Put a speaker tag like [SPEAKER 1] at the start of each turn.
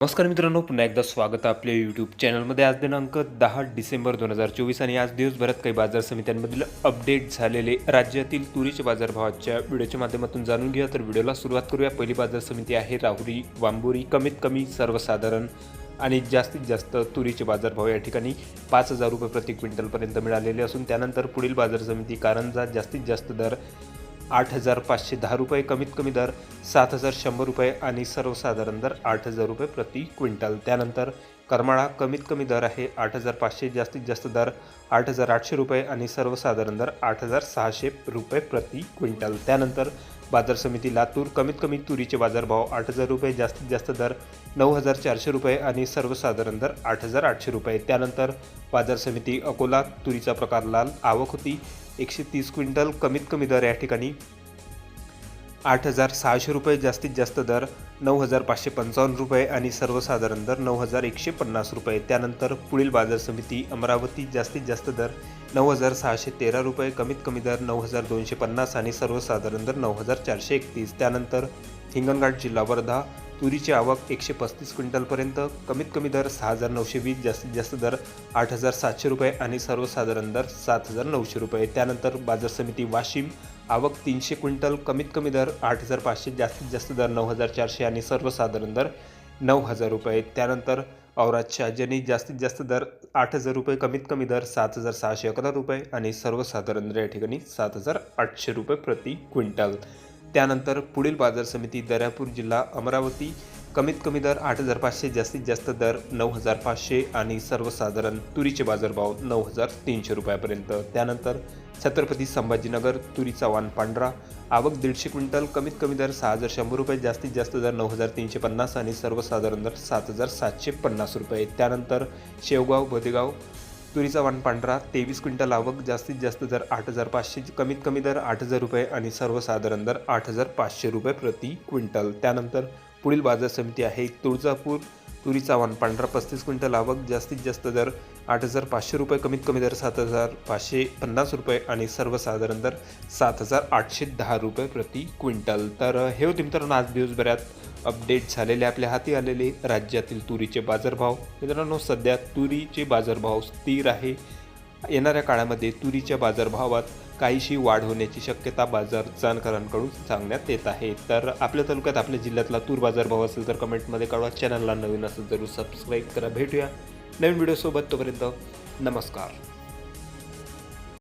[SPEAKER 1] नमस्कार मित्रांनो पुन्हा एकदा स्वागत आहे आपल्या यूट्यूब चॅनलमध्ये आज दिनांक दहा डिसेंबर दोन हजार चोवीस आणि आज दिवसभरात काही बाजार समित्यांमधील अपडेट झालेले राज्यातील तुरीच्या बाजारभावाच्या व्हिडिओच्या माध्यमातून जाणून घ्या तर व्हिडिओला सुरुवात करूया. पहिली बाजार समिती आहे राहुरी वांबोरी. कमीत कमी सर्वसाधारण आणि जास्तीत जास्त तुरीचे बाजारभाव या ठिकाणी पाच हजार रुपये प्रति क्विंटलपर्यंत मिळालेले असून त्यानंतर पुढील बाजार समिती कारंजा जास्तीत जास्त दर आठ हजार पाचशे दहा रुपये कमीत कमी दर सात हजार शंभर रुपये आणि सर्वसाधारण दर आठ हजार रुपये प्रति क्विंटल. त्यानंतर करमाळा कमीत कमी दर आहे आठ हजार पाचशे जास्तीत जास्त दर आठ हजार आठशे रुपये आणि सर्वसाधारण दर आठ हजार सहाशे रुपये प्रति क्विंटल. त्यानंतर बाजार समिती लातूर कमीत कमी तुरीचे बाजारभाव आठ हजार रुपये जास्तीत जास्त दर नऊ हजार चारशे रुपये आणि सर्वसाधारण दर आठ हजार आठशे रुपये. त्यानंतर बाजार समिती अकोला तुरीचा प्रकार लाल आवक होती एकशे तीस क्विंटल कमीत कमी दर या ठिकाणी. आठ हजार सहाशे रुपये जास्तीत जास्त दर नऊ हजार पाचशे पंचावन्न रुपये आणि सर्वसाधारण दर नऊ हजार एकशे पन्नास रुपये. त्यानंतर पुढील बाजार समिती अमरावती जास्तीत जास्त दर नऊ हजार सहाशे तेरा रुपये कमीत कमी दर नऊ हजार दोनशे पन्नास आणि सर्वसाधारण दर नऊ हजार चारशे एकतीस. त्यानंतर हिंगणघाट जिल्हा वर्धा तुरीची आवक एकशे पस्तीस क्विंटलपर्यंत कमीत कमी दर सहा हजार नऊशे वीस जास्तीत जास्त दर आठ हजार सातशे रुपये आणि सर्वसाधारण दर सात हजार नऊशे रुपये. त्यानंतर बाजार समिती वाशिम आवक तीनशे क्विंटल कमीत कमी दर आठ हजार पाचशे जास्तीत जास्त दर नऊ हजार चारशे आणि सर्वसाधारण दर नऊ हजार रुपये. त्यानंतर औराद शहाजनी जास्तीत जास्त दर आठ हजार रुपये कमीत कमी दर सात हजार सहाशे अकरा रुपये आणि सर्वसाधारण दर या ठिकाणी सात हजार आठशे रुपये प्रति क्विंटल. त्यानंतर पुढील बाजार समिती दर्यापूर जिल्हा अमरावती कमीत कमी दर आठ हजार पाचशे जास्तीत जास्त दर नऊ हजार पाचशे आणि सर्वसाधारण तुरीचे बाजारभाव नऊ हजार तीनशे रुपयापर्यंत. त्यानंतर छत्रपती संभाजीनगर तुरीचा वाण पांढरा आवक दीडशे क्विंटल कमीत कमी दर सहा हजार शंभर रुपये जास्तीत जास्त दर नऊ हजार तीनशे पन्नास आणि सर्वसाधारण दर सात हजार सातशे पन्नास रुपये. त्यानंतर शेवगाव भदेगाव तुरीचा वाण पांढरा तेवीस क्विंटल आवक जास्तीत जास्त दर आठ हजार पाचशे कमीत कमी दर आठ हजार रुपये आणि सर्वसाधारण दर आठ हजार पाचशे रुपये प्रति क्विंटल. त्यानंतर पुढील बाजार समिती आहे तुळजापूर तुरीचा वाण पांढरा पस्तीस क्विंटल आवक जास्तीत जास्त दर आठ हजार पाचशे रुपये कमीत कमी दर सात हजार पाचशे पन्नास रुपये आणि सर्वसाधारण दर सात हजार आठशे दहा रुपये प्रति क्विंटल. तर हे होते मित्रांनो आज दिवसभरात अपडेट झालेले आपल्या हाती आलेले राज्यातील तुरीचे बाजारभाव. मित्रांनो सध्या तुरीचे बाजारभाव स्थिर आहे. येणाऱ्या काळामध्ये तुरीच्या बाजारभावात काहीशी वाढ होण्याची शक्यता बाजार जाणकारांकडून सांगण्यात येत आहे. तर आपल्या तालुक्यात आपल्या जिल्ह्यातला तूर बाजारभाव असेल तर कमेंटमध्ये कळवा. चॅनलला नवीन असेल जरूर सबस्क्राईब करा. भेटूया. नवीन व्हिडिओसोबत तोपर्यंत नमस्कार